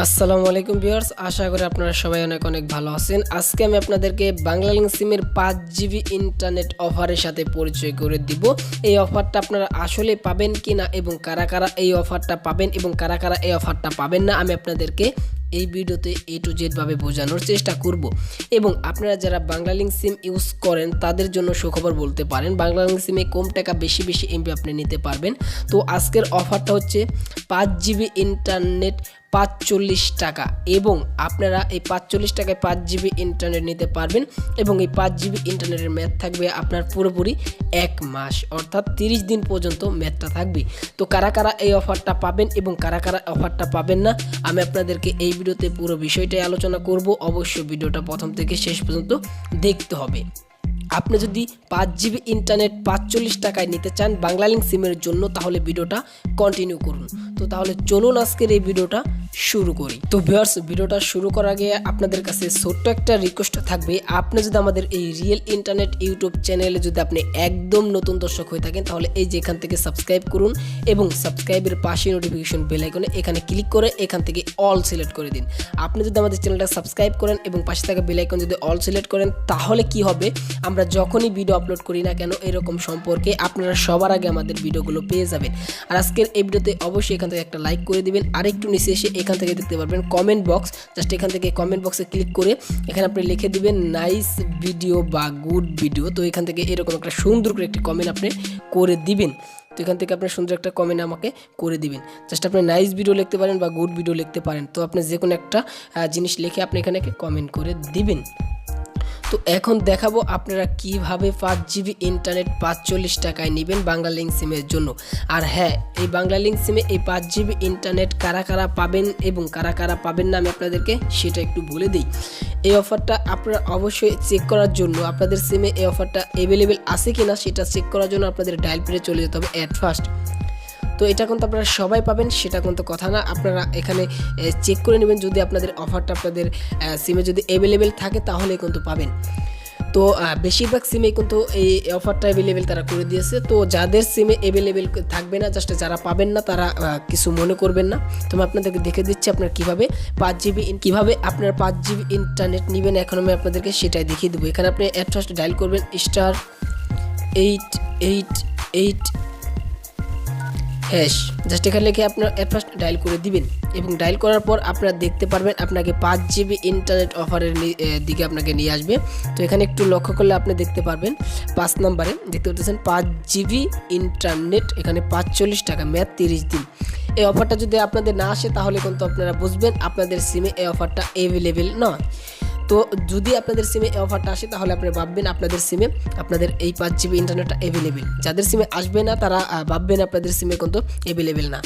আসসালামু আলাইকুম ভিউয়ার্স, আশা করি আপনারা সবাই অনেক অনেক ভালো আছেন। আজকে আমি আপনাদেরকে বাংলালিংক সিমের পাঁচ জিবি ইন্টারনেট অফারের সাথে পরিচয় করে দিব। এই অফারটা আপনারা আসলে পাবেন কি না এবং কারা কারা এই অফারটা পাবেন এবং কারা কারা এই অফারটা পাবেন না, আমি আপনাদেরকে এই ভিডিওতে এ টু জেড ভাবে বোঝানোর চেষ্টা করব। এবং আপনারা যারা বাংলালিংক সিম ইউজ করেন, তাদের জন্য সুখবর বলতে পারেন বাংলালিংক সিমে কম টাকা বেশি বেশি এমবি আপনি নিতে পারবেন। তো আজকের অফারটা হচ্ছে পাঁচ জিবি ইন্টারনেট পাঁচচল্লিশ টাকা এবং আপনারা এই পাঁচচল্লিশ টাকায় পাঁচ জিবি ইন্টারনেট নিতে পারবেন এবং এই পাঁচ জিবি ইন্টারনেটের ম্যাথ থাকবে আপনার পুরোপুরি এক মাস, অর্থাৎ তিরিশ দিন পর্যন্ত ম্যাথটা থাকবে। তো কারা কারা এই অফারটা পাবেন এবং কারা কারা অফারটা পাবেন না, আমি আপনাদেরকে এই ভিডিওতে পুরো বিষয়টাই আলোচনা করব। অবশ্যই ভিডিওটা প্রথম থেকে শেষ পর্যন্ত দেখতে হবে। আপনি যদি পাঁচ জিবি ইন্টারনেট পাঁচচল্লিশ টাকায় নিতে চান বাংলালিংক সিমের জন্য, তাহলে ভিডিওটা কন্টিনিউ করুন। তো তাহলে চলুন আজকের এই ভিডিওটা শুরু করি। তো ভিউয়ার্স ভিডিওটা শুরু করার আগে আপনাদের কাছে ছোট্ট একটা রিকোয়েস্ট থাকবে। আপনি যদি আমাদের এই রিয়েল ইন্টারনেট ইউটিউব চ্যানেলে যদি আপনি একদম নতুন দর্শক হয়ে থাকেন, তাহলে এই যে এখান থেকে সাবস্ক্রাইব করুন এবং সাবস্ক্রাইবের পাশে নোটিফিকেশন বেল আইকনে এখানে ক্লিক করে এখান থেকে অল সিলেক্ট করে দিন। আপনি যদি আমাদের চ্যানেলটা সাবস্ক্রাইব করেন এবং পাশে থাকা বেল আইকন যদি অল সিলেক্ট করেন, তাহলে কি হবে? আমরা যখনই ভিডিও আপলোড করি না কেন, এরকম সম্পর্কে আপনারা সবার আগে আমাদের ভিডিওগুলো পেয়ে যাবেন। আর আজকের এই ভিডিওতে অবশ্যই এখান থেকে একটা লাইক করে দিবেন। আর একটু নিচে এসে এখান থেকে দেখতে পারবেন কমেন্ট বক্স জাস্ট এখান থেকে কমেন্ট বক্সে ক্লিক করে এখানে আপনি লিখে দিবেন নাইস ভিডিও বা গুড ভিডিও তো এখান থেকে এরকম একটা সুন্দর করে একটি কমেন্ট আপনি করে দিবেন। তো এখান থেকে আপনি সুন্দর একটা কমেন্ট আমাকে করে দিবেন। জাস্ট আপনি নাইস ভিডিও লিখতে পারেন বা গুড ভিডিও লিখতে পারেন। তো আপনি যে কোনো একটা জিনিস লিখে আপনি এখানে কমেন্ট করে দিবেন। তো এখন দেখাবো আপনারা কীভাবে পাঁচ জিবি ইন্টারনেট পাঁচচল্লিশ টাকায় নেবেন বাংলা লিঙ্ক সিমের জন্য। আর হ্যাঁ এই বাংলা লিঙ্ক সিমে এই পাঁচ জিবি ইন্টারনেট কারা কারা পাবেন এবং কারা কারা পাবেন না আমি আপনাদেরকে সেটা একটু বলে দিই। এই অফারটা আপনারা অবশ্যই চেক করার জন্য, আপনাদের সিমে এই অফারটা অ্যাভেলেবেল আছে কিনা সেটা চেক করার জন্য আপনাদের ডায়াল পেরে চলে যেতে হবে অ্যাট ফার্স্ট তো এটা কিন্তু আপনারা সবাই পাবেন, সেটা কিন্তু কথা না। আপনারা এখানে চেক করে নেবেন যদি আপনাদের অফারটা আপনাদের সিমে যদি অ্যাভেলেবেল থাকে তাহলে কিন্তু পাবেন। তো বেশিরভাগ সিমে কিন্তু এই অফারটা অ্যাভেলেবেল তারা করে দিয়েছে। তো যাদের সিমে অ্যাভেলেবেল থাকবে না জাস্ট যারা পাবেন না, তারা কিছু মনে করবেন না। তো আমি আপনাদেরকে দেখে দিচ্ছি আপনার কীভাবে পাঁচ জিবি কীভাবে আপনার পাঁচ জিবি ইন্টারনেট নেবেন, এখন আমি আপনাদেরকে সেটাই দেখিয়ে দেবো। এখানে আপনি অ্যাট ফার্স্ট ডায়াল করবেন star eight eight eight hash. Just এখানে লিখে আপনার অ্যাট ফার্স্ট ডায়াল করে দিবেন এবং ডায়াল করার পর আপনারা দেখতে পারবেন আপনাকে পাঁচ জিবি ইন্টারনেট অফারের দিকে আপনাকে নিয়ে আসবে। তো এখানে একটু লক্ষ্য করলে আপনি দেখতে পারবেন পাঁচ নম্বরে দেখতে পাচ্ছেন পাঁচ জিবি ইন্টারনেট এখানে পাঁচচল্লিশ টাকা ম্যাথ তিরিশ দিন। এই অফারটা যদি আপনাদের না আসে তাহলে কিন্তু আপনারা বুঝবেন আপনাদের সিমে এই অফারটা অ্যাভেলেবেল নয়। তো যদি আপনাদের সিমে এই অফারটা আসে, তাহলে আপনি ভাববেন আপনাদের সিমে আপনাদের এই পাঁচ জিবি ইন্টারনেটটা অ্যাভেলেবেল যাদের সিমে আসবে না, তারা ভাববেন আপনাদের সিমে কিন্তু অ্যাভেলেবেল না।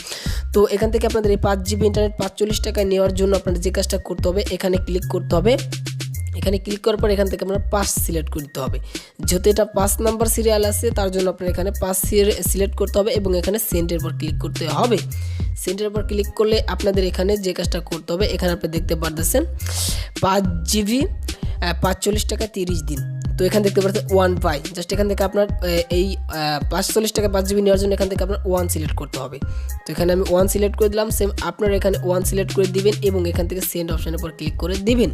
তো এখান থেকে আপনাদের এই পাঁচ জিবি ইন্টারনেট পাঁচচল্লিশ টাকায় নেওয়ার জন্য আপনাদের যে কাজটা করতে হবে, এখানে ক্লিক করতে হবে এখানে ক্লিক করার পর এখান থেকে আপনার পাস সিলেক্ট করতে হবে। যেহেতু এটা পাঁচ নাম্বার সিরিয়াল আছে, তার জন্য আপনার এখানে পাস সিলেক্ট করতে হবে এবং এখানে সেন্টের পর ক্লিক করতে হবে। সেন্টের পর ক্লিক করলে আপনাদের এখানে যে কাজটা করতে হবে, এখানে আপনি দেখতে পারতেছেন পাঁচ জিবি পাঁচচল্লিশ টাকা তিরিশ দিন। তো এখান দেখতে পাচ্ছেন ওয়ান পাই জাস্ট এখান থেকে আপনার এই পাঁচচল্লিশ টাকা পাঁচ জিবি নেওয়ার জন্য এখান থেকে আপনার ওয়ান সিলেক্ট করতে হবে। তো এখানে আমি ওয়ান সিলেক্ট করে দিলাম সেম আপনারা এখানে ওয়ান সিলেক্ট করে দিবেন এবং এখান থেকে সেন্ড অপশানের পর ক্লিক করে দিবেন।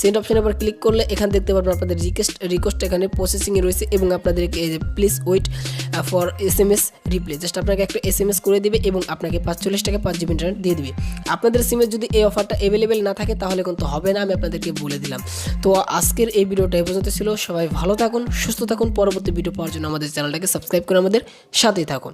সেন্ড অপশানের উপর ক্লিক করলে এখানে দেখতে পারবেন আপনাদের রিকোয়েস্ট রিকোয়েস্ট এখানে প্রসেসিংয়ে রয়েছে এবং আপনাদেরকে please wait for S M S reply just আপনাকে একটা এস এম এস করে দিবে এবং আপনাকে পাঁচচল্লিশ টাকা পাঁচ জিবি ইন্টারনেট দিয়ে দিবে। আপনাদের সিমে যদি এই অফারটা অ্যাভেলেবেল না থাকে, তাহলে কিন্তু হবে না, আমি আপনাদেরকে বলে দিলাম। তো আজকের এই ভিডিওটা এই পর্যন্ত ছিল। সবাই ভালো থাকুন, সুস্থ থাকুন। পরবর্তী ভিডিও পাওয়ার জন্য আমাদের চ্যানেলটাকে সাবস্ক্রাইব করে আমাদের সাথেই থাকুন।